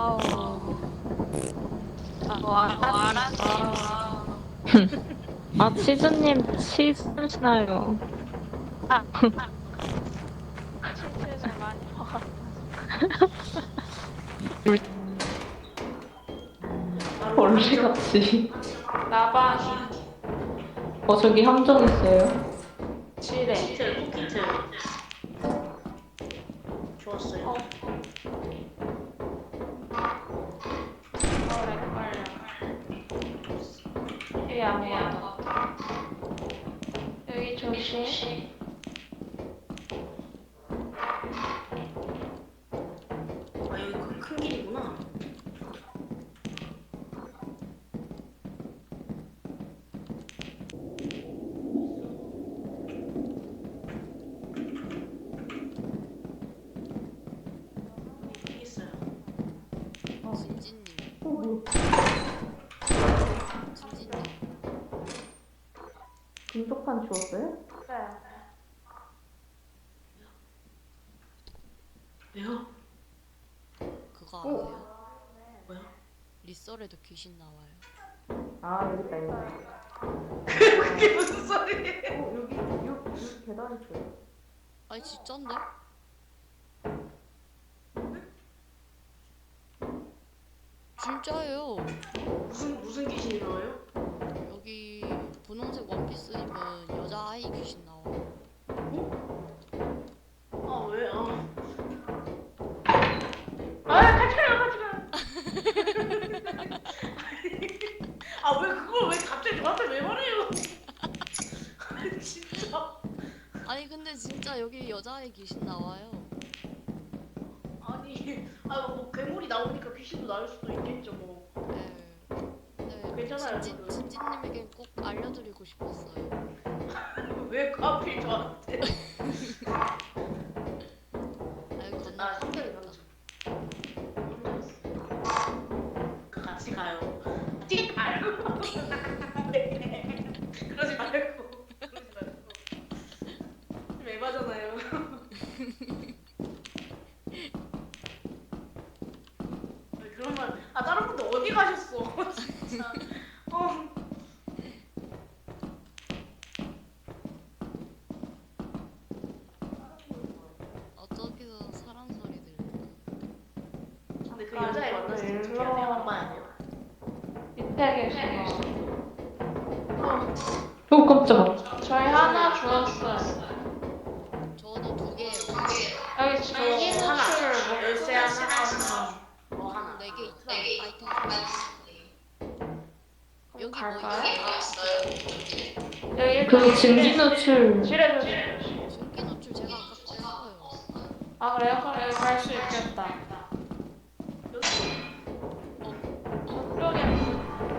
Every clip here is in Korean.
와우. 아, 와라. 아, 치즈님 치즈 시나요? 친구에서 많이 먹어. 벌레같이. 나방이 어, 저기 함정 있어요. 지뢰. 키트, 쿠키트. 좋았어요. 어. 진진님.金属판 주웠어요? 네. 왜요? 그거 알아요? 뭐야? 리썰에도 귀신 나와요. 아, 여기 있다, 여기. 그게 무슨 소리예요? 어, 여기, 여기, 여기 계단 있어요. 아니 진짠데? 진짜예요. 무슨 무슨 귀신이 나와요? 여기 분홍색 원피스 입은 여자 아이 귀신 나와요. 아 왜? 아. 아, 같이 가요, 같이 가요. 아왜 그걸 왜 갑자기 저한테 왜 말해요? 아니 진짜. 아니 근데 진짜 여기 여자 아이 귀신 나와요. 아니 아뭐 괴물이 나오니까 귀신도 나올 수도 있겠죠 뭐. 네. 네. 괜찮아요. 진진님에게 꼭 알려드리고 싶었어요. 왜 하필 저한테? 아유 건너. 아 성격이 강조. 같이 가요. 뛰지 말고. 네. 그러지 말고. 그러지 말고. 좀 에바잖아요. 아니, 그러면 아 다른 분들 어디 가셨어? 진짜. 어. 어 저기서 사람 소리 들려. 근데 그 여자애 어떻게 해야 돼요? 안 봐야 돼요? 밑에 계시고. 오, 깜짝아. 저희 하나 주웠어요. 저도 두 개요. 여기 저 하나. 노출 뭐 열쇠 하나. 뭐 하나. 네개 있다. 아이템. 여기 뭐 갈까요? 있어요? 여기 그 증기 노출. 지뢰 조심. 전기 노출 제가 아까 껐어요. 아 그래요? 그럼 여기 갈수 있겠다.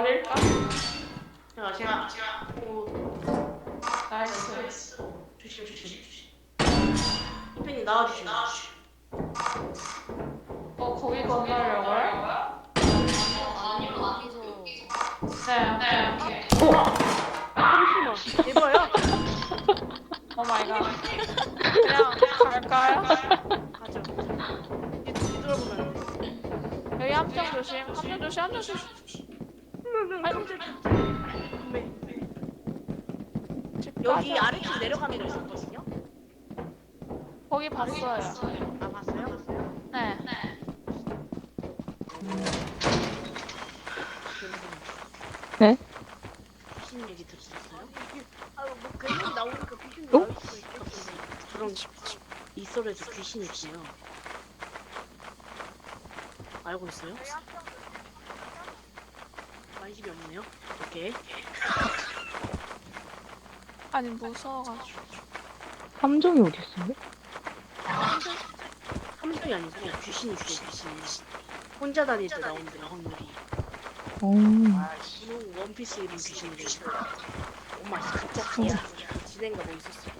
버릴까? 제가 제가 제가. 오. 나이스 조심 조심 조심. 이편이 나와주시면. 어 거기 건너려고요? 아니요 여기서 네 오케이 오케이 잠시만. 대박이야. 오 마이 갓 그냥 갈까요? 가죠. 뒤- 뒤돌아보면 안 돼. 여기 함정 조심 함정 조심 함정 조심 네. 여기 아래쪽 내려가는 거 있었거든요. 거기 봤어요 아 봤어요? 봤어요? 네 네? 귀신 얘기 들으셨어요? 아뭐 괴물이 나오니까 귀신이 나올 수도 있겠지. 그럼 이 썰에도 귀신이 있어요. 알고 있어요? 관심이 없네요. 오케이. 아니 무서워가지고 함정이 어디 있어요? 함정이 아니고 귀신이 있어 귀신. 혼자 다닐 때 나온대요 확률이. 오. 분홍 원피스 입은 귀신이래. 엄마 갑자기야. 진행가 뭐 있었어.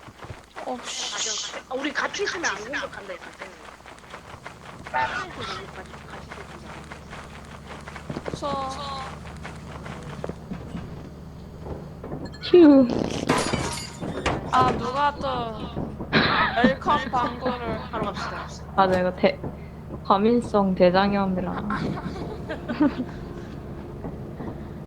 어, 씨. 가져. 아, 우리 같이 있으면 안 공격한다 이거. 같이 같이 있으면 무서워. 휴. 아, 누가 또 웰컴 방구를. 바로 갑시다. 맞아, 이거 대, 과민성 대장염이라.